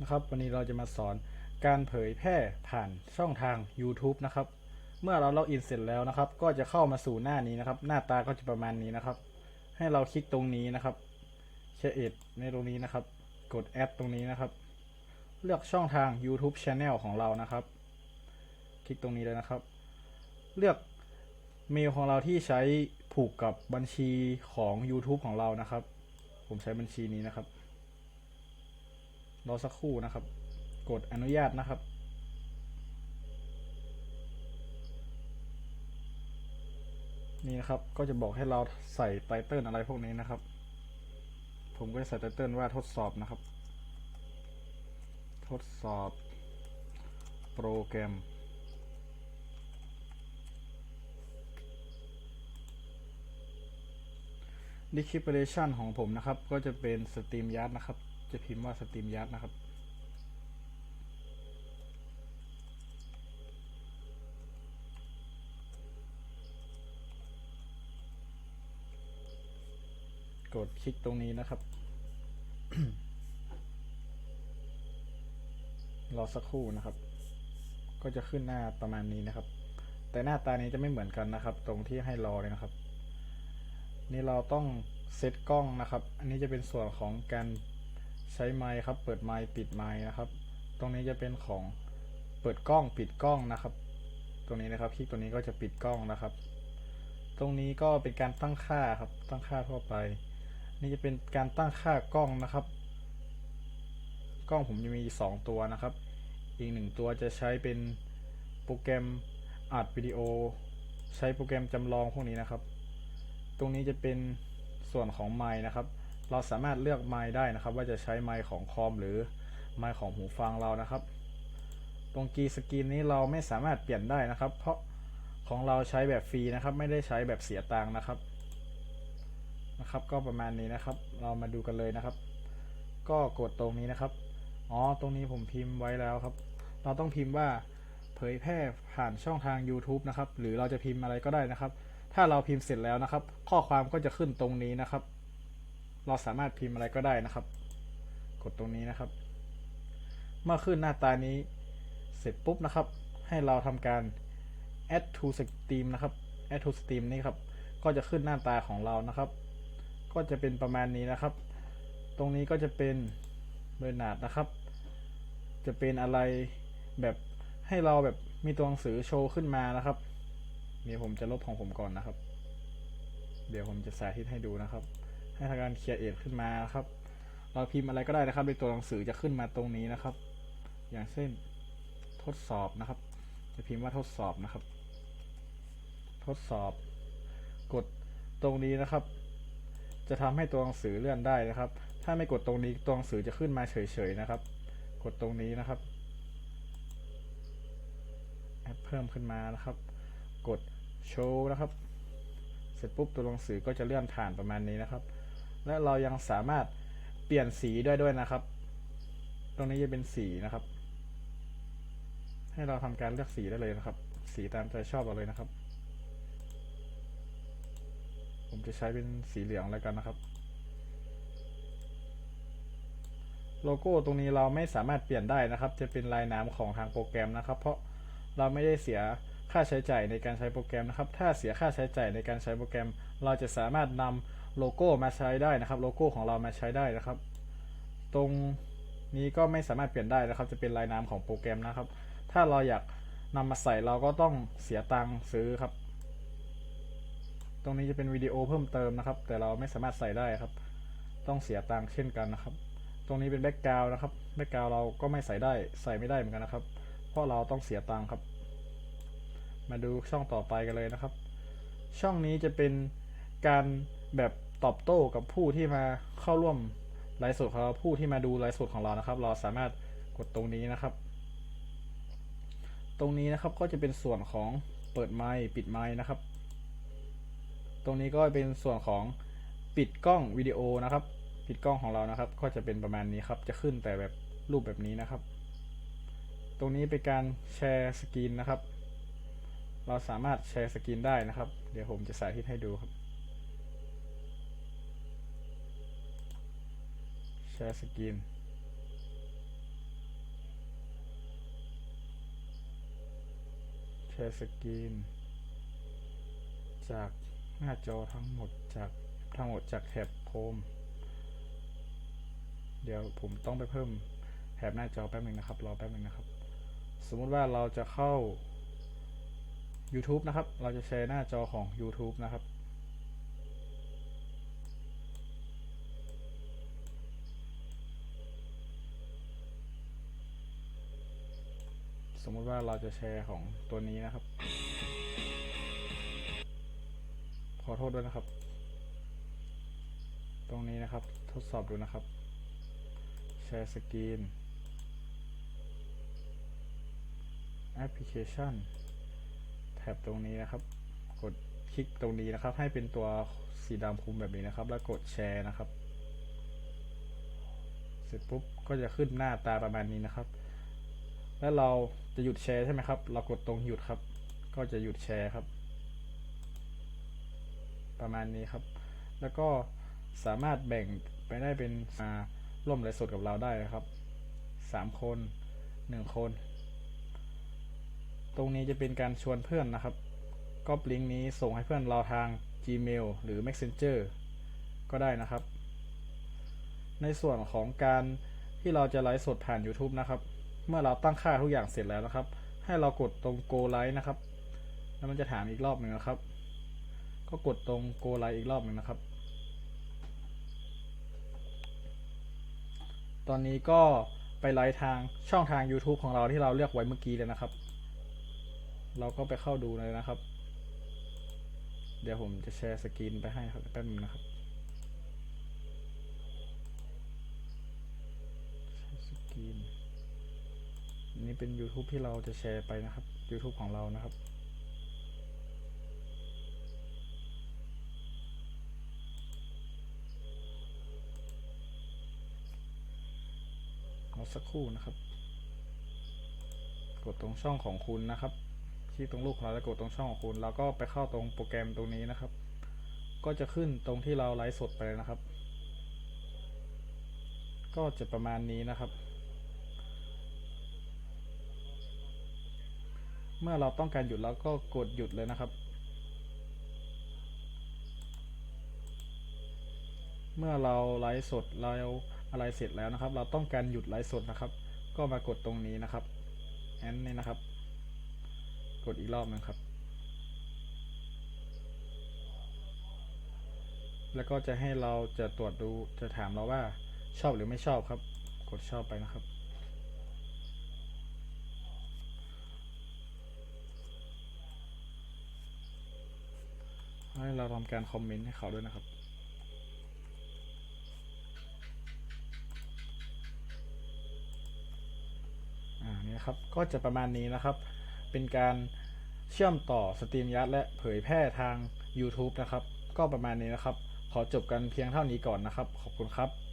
นะครับ วันนี้เราจะมาสอนการเผยแพร่ผ่านช่องทาง YouTube นะครับ เมื่อเราล็อกอินเสร็จแล้วนะครับ ก็จะเข้ามาสู่หน้านี้นะครับ หน้าตาก็จะประมาณนี้นะครับ ให้เราคลิกตรงนี้นะครับ create ในตรงนี้นะครับ กด add ตรงนี้นะครับ เลือกช่องทาง YouTube Channel ของเรานะครับ คลิกตรงนี้เลยนะครับ เลือกเมลของเราที่ใช้ผูกกับบัญชีของ YouTube ของเรานะครับ ผมใช้บัญชีนี้นะครับ รอสักครู่นะครับ กดอนุญาตนะครับ นี่นะครับก็จะบอกให้เราใส่ไตเติลอะไรพวกนี้นะครับ ผมก็จะใส่ไตเติลว่าทดสอบนะครับ ทดสอบโปรแกรม description ของผมนะครับ ก็จะเป็นสตรีมย a r d นะครับ จะพิมพ์ว่าสตรีมย a r d นะครับ กดคลิกตรงนี้นะครับ รอสักครู่นะครับ ก็จะขึ้นหน้าประมาณนี้นะครับ แต่หน้าตานี้จะไม่เหมือนกันนะครับ ตรงที่ให้รอเลยนะครับ นี่เราต้องเซตกล้องนะครับ อันนี้จะเป็นส่วนของการ ใช้ไมค์ครับ เปิดไมค์ปิดไมค์นะครับ ตรงนี้จะเป็นของเปิดกล้องปิดกล้องนะครับ ตรงนี้นะครับคลิกตัวนี้ก็จะปิดกล้องนะครับ ตรงนี้ก็เป็นการตั้งค่าครับ ตั้งค่าทั่วไป นี่จะเป็นการตั้งค่ากล้องนะครับ กล้องผมจะมี 2 ตัวนะครับ อีกหนึ่งตัวจะใช้เป็นโปรแกรมอัดวิดีโอ ใช้โปรแกรมจำลองพวกนี้นะครับ ตรงนี้จะเป็นส่วนของไมค์นะครับ เราสามารถเลือกไมค์ได้นะครับ ว่าจะใช้ไมค์ของคอมหรือไมค์ของหูฟังเรานะครับ ตรงกีสกรีนนี้เราไม่สามารถเปลี่ยนได้นะครับ เพราะของเราใช้แบบฟรีนะครับ ไม่ได้ใช้แบบเสียตังค์นะครับนะครับ ก็ประมาณนี้นะครับ เรามาดูกันเลยนะครับ ก็กดตรงนี้นะครับอ๋อตรงนี้ผมพิมพ์ไว้แล้วครับ เราต้องพิมพ์ว่าเผยแพร่ผ่านช่องทาง YouTube นะครับ หรือเราจะพิมพ์อะไรก็ได้นะครับ ถ้าเราพิมพ์เสร็จแล้วนะครับ ข้อความก็จะขึ้นตรงนี้นะครับ เราสามารถพิมพ์อะไรก็ได้นะครับ กดตรงนี้นะครับ เมื่อขึ้นหน้าตานี้เสร็จปุ๊บนะครับ ให้เราทำการ add to stream นะครับ add to stream นี่ครับ ก็จะขึ้นหน้าตาของเรานะครับ ก็จะเป็นประมาณนี้นะครับ ตรงนี้ก็จะเป็นเบอร์นาดนะครับ จะเป็นอะไรแบบให้เราแบบมีตัวหนังสือโชว์ขึ้นมานะครับเดี๋ยวผมจะลบของผมก่อนนะครับ เดี๋ยวผมจะสาธิตให้ดูนะครับ ให้ทางการเคลียร์เอทขึ้นมานะครับ เราพิมพ์อะไรก็ได้นะครับในตัวหนังสือจะขึ้นมาตรงนี้นะครับ อย่างเช่นทดสอบนะครับ จะพิมพ์ว่าทดสอบนะครับ ทดสอบ กดตรงนี้นะครับ จะทำให้ตัวหนังสือเลื่อนได้นะครับ ถ้าไม่กดตรงนี้ตัวหนังสือจะขึ้นมาเฉยๆนะครับ กดตรงนี้นะครับแอดเพิ่มขึ้นมานะครับ กดโชว์นะครับ เสร็จปุ๊บตัวหนังสือก็จะเลื่อนผ่านประมาณนี้นะครับ และเรายังสามารถเปลี่ยนสีได้ด้วยนะครับ ตรงนี้จะเป็นสีนะครับ ให้เราทำการเลือกสีได้เลยนะครับ สีตามใจชอบเราเลยนะครับ ผมจะใช้เป็นสีเหลืองแล้วกันนะครับ โลโก้ตรงนี้เราไม่สามารถเปลี่ยนได้นะครับ จะเป็นลายน้ำของทางโปรแกรมนะครับ เพราะเราไม่ได้เสียค่าใช้จ่ายในการใช้โปรแกรมนะครับ ถ้าเสียค่าใช้จ่ายในการใช้โปรแกรม เราจะสามารถนำ โลโก้มาใช้ได้นะครับ โลโก้ของเรามาใช้ได้นะครับ ตรงนี้ก็ไม่สามารถเปลี่ยนได้นะครับ จะเป็นลายน้ำของโปรแกรมนะครับ ถ้าเราอยากนำมาใส่เราก็ต้องเสียตังค์ซื้อครับ ตรงนี้จะเป็นวิดีโอเพิ่มเติมนะครับ แต่เราไม่สามารถใส่ได้ครับ ต้องเสียตังค์เช่นกันนะครับ ตรงนี้เป็นแบ็กกราวนะครับแบ็กกราวเราก็ไม่ใส่ได้ใส่ไม่ได้เหมือนกันนะครับ เพราะเราต้องเสียตังค์ครับ มาดูช่องต่อไปกันเลยนะครับ ช่องนี้จะเป็นการแบบ ตอบโต้กับผู้ที่มาเข้าร่วมไลฟ์สดของเราผู้ที่มาดูไลฟ์สดของเรานะครับ เราสามารถกดตรงนี้นะครับ ตรงนี้นะครับก็จะเป็นส่วนของเปิดไมค์ปิดไมค์นะครับ ตรงนี้ก็เป็นส่วนของปิดกล้องวิดีโอนะครับ ปิดกล้องของเรานะครับ ก็จะเป็นประมาณนี้ครับ จะขึ้นแต่แบบรูปแบบนี้นะครับ ตรงนี้เป็นการแชร์สกรีนนะครับ เราสามารถแชร์สกรีนได้นะครับ เดี๋ยวผมจะสาธิตให้ดูครับ แชร์สกรีนแชร์สกรีนจากหน้าจอทั้งหมดจากทั้งหมดจากแถบโคม เดี๋ยวผมต้องไปเพิ่มแถบหน้าจอแป๊บหนึ่งนะครับ รอแป๊บหนึ่งนะครับ สมมติว่าเราจะเข้า YouTube นะครับ เราจะแชร์หน้าจอของ YouTube นะครับ สมมุติว่าเราจะแชร์ของตัวนี้นะครับ ขอโทษด้วยนะครับ ตรงนี้นะครับ ทดสอบดูนะครับ แชร์สกรีนแอปพลิเคชันแท็บตรงนี้นะครับ กดคลิกตรงนี้นะครับ ให้เป็นตัวสีดำคุมแบบนี้นะครับ แล้วกดแชร์นะครับ เสร็จปุ๊บก็จะขึ้นหน้าตาประมาณนี้นะครับ แล้วเราจะหยุดแชร์ใช่ไหมครับ เรากดตรงหยุดครับ ก็จะหยุดแชร์ครับ ประมาณนี้ครับ แล้วก็สามารถแบ่งไปได้เป็นมาร่วมไลฟ์สดกับเราได้นะครับสามคนหนึ่งคน ตรงนี้จะเป็นการชวนเพื่อนนะครับก็ลิงก์นี้ส่งให้เพื่อนเราทาง Gmail หรือ Messenger ก็ได้นะครับ ในส่วนของการที่เราจะไลฟ์สดผ่าน YouTube นะครับ เมื่อเราตั้งค่าทุกอย่างเสร็จแล้วนะครับ ให้เรากดตรง Go Live นะครับ แล้วมันจะถามอีกรอบหนึ่งนะครับ ก็กดตรง Go Live อีกรอบหนึ่งนะครับ ตอนนี้ก็ไปไลฟ์ทางช่องทาง YouTube ของเราที่เราเลือกไว้เมื่อกี้เลยนะครับ เราก็ไปเข้าดูเลยนะครับ เดี๋ยวผมจะแชร์สกรีนไปให้ครับแป๊บนึงนะครับ แชร์สกรีน อันนี้ เป็น YouTube ที่เราจะแชร์ไปนะครับ YouTube ของเรานะครับ รอสักครู่นะครับ กดตรงช่องของคุณนะครับที่ตรงรูปของเราแล้วกดตรงช่องของคุณ แล้วก็ไปเข้าตรงโปรแกรมตรงนี้นะครับ ก็จะขึ้นตรงที่เราไลฟ์สดไปเลยนะครับ ก็จะประมาณนี้นะครับ เมื่อเราต้องการหยุดแล้วก็กดหยุดเลยนะครับ เมื่อเราไลฟ์สดเราอะไรเสร็จแล้วนะครับ เราต้องการหยุดไลฟ์สดนะครับ ก็มากดตรงนี้นะครับแอนนี่นะครับ กดอีกรอบหนึงครับ แล้วก็จะให้เราจะตรวจดูจะถามเราว่าชอบหรือไม่ชอบครับ กดชอบไปนะครับ ให้เราทำการคอมเมนต์ให้เขาด้วยนะครับ อ่านี่ครับ ก็จะประมาณนี้นะครับ เป็นการเชื่อมต่อสตรีมยัดและเผยแพร่ทาง YouTube นะครับ ก็ประมาณนี้นะครับ ขอจบกันเพียงเท่านี้ก่อนนะครับ ขอบคุณครับ